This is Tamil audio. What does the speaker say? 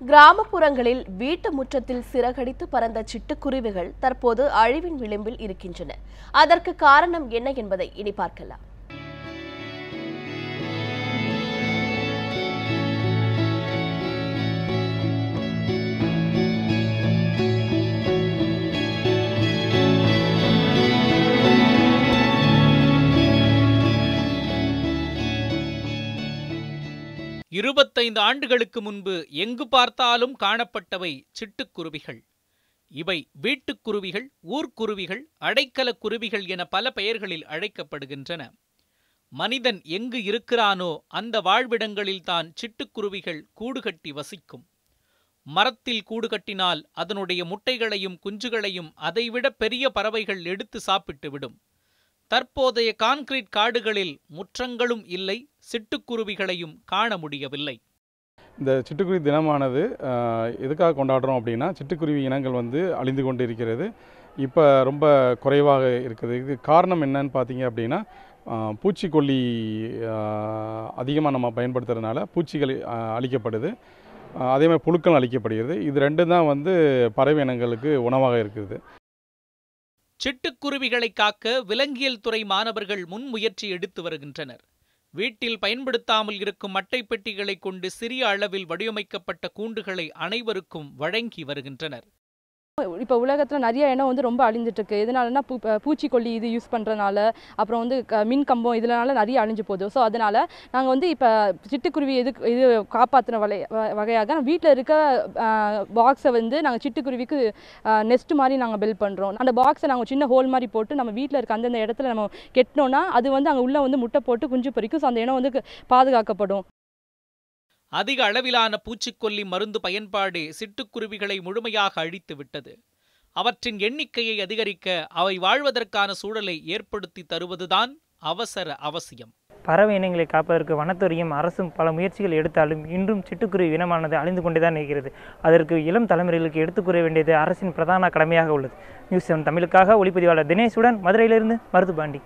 கிராமப்புறங்களில் வீட்டு முற்றத்தில் சிறகடித்து பறந்த சிட்டுக்குருவிகள் தற்போது அழிவின் விளிம்பில் இருக்கின்றன. அதற்கு காரணம் என்ன என்பதை இனி பார்க்கலாம். இருபத்தைந்து ஆண்டுகளுக்கு முன்பு எங்கு பார்த்தாலும் காணப்பட்டவை சிட்டுக்குருவிகள். இவை வீட்டுக்குருவிகள் ஊர்க்குருவிகள் அடைக்கலக் குருவிகள் என பல பெயர்களில் அழைக்கப்படுகின்றன. மனிதன் எங்கு இருக்கிறானோ அந்த வாழ்விடங்களில்தான் சிட்டுக்குருவிகள் கூடு கட்டி வசிக்கும். மரத்தில் கூடு கட்டினால் அதனுடைய முட்டைகளையும் குஞ்சுகளையும் அதைவிட பெரிய பறவைகள் எடுத்து சாப்பிட்டுவிடும் தற்போதைய கான்கிரீட் காடுகளில் முற்றங்களும் இல்லை சிட்டுக்குருவிகளையும் காண முடியவில்லை. இந்த சிட்டுக்குருவி தினமானது எதுக்காக கொண்டாடுறோம் அப்படின்னா சிட்டுக்குருவி இனங்கள் வந்து அழிந்து கொண்டு இருக்கிறது இப்போ ரொம்ப குறைவாக இருக்குது. இது காரணம் என்னன்னு பார்த்தீங்க அப்படின்னா பூச்சிக்கொல்லி அதிகமாக நம்ம பயன்படுத்துறதுனால பூச்சிகள் அழிக்கப்படுது. அதேமாதிரி அதே மாதிரி புழுக்கள் அழிக்கப்படுகிறது. இது ரெண்டும் தான் வந்து பறவை இனங்களுக்கு உணவாக இருக்குது. சிட்டுக்குருவிகளை காக்க விலங்கியல் துறை மாணவர்கள் முன்முயற்சி எடுத்து வருகின்றனர். வீட்டில் பயன்படுத்தாமல் இருக்கும் அட்டை பெட்டிகளை கொண்டு சிறிய அளவில் வடிவமைக்கப்பட்ட கூண்டுகளை அனைவருக்கும் வழங்கி வருகின்றனர். இப்போ உலகத்தில் நிறைய இனம் வந்து ரொம்ப அழிஞ்சிட்ருக்கு. எதனாலனா பூ பூச்சிக்கொல்லி இது யூஸ் பண்ணுறனால அப்புறம் வந்து க- மின் கம்பம் இதனால நிறைய அழிஞ்சு போகுது. ஸோ அதனால் நாங்கள் வந்து இப்போ சிட்டுக்குருவி எதுக்கு இது காப்பாற்றின வலை வ- வகையாக வீட்டில் இருக்க பாக்ஸை வந்து நாங்கள் சிட்டுக்குருவிக்கு நெஸ்ட் மாதிரி நாங்கள் பில்ட் பண்ணுறோம் அந்த பாக்ஸை நாங்கள் சின்ன ஹோல் மாதிரி போட்டு நம்ம வீட்டில் இருக்க அந்தந்த இடத்துல நம்ம கெட்டினோன்னா அது வந்து அங்கே உள்ளே வந்து முட்டை போட்டு குஞ்சு பொரிக்கும். ஸோ அந்த இனம் வந்து பாதுகாக்கப்படும். அதிக அளவிலான பூச்சிக்கொல்லி மருந்து பயன்பாடு சிட்டுக்குருவிகளை முழுமையாக அழித்து விட்டது. அவற்றின் எண்ணிக்கையை அதிகரிக்க அவை வாழ்வதற்கான சூழலை ஏற்படுத்தி தருவதுதான் அவசர அவசியம். பறவை இனங்களை காப்பதற்கு வனத்துறையும் அரசும் பல முயற்சிகள் எடுத்தாலும் இன்றும் சிட்டுக்குருவி இனமானது அழிந்து கொண்டுதான் இருக்கிறது அதற்கு இளம் தலைமுறைகளுக்கு எடுத்துக்கூற வேண்டியது அரசின் பிரதான கடமையாக உள்ளது. நியூஸ் செவன் தமிழுக்காக ஒளிப்பதிவாளர் தினேஷுடன் மதுரையிலிருந்து மருதுபாண்டி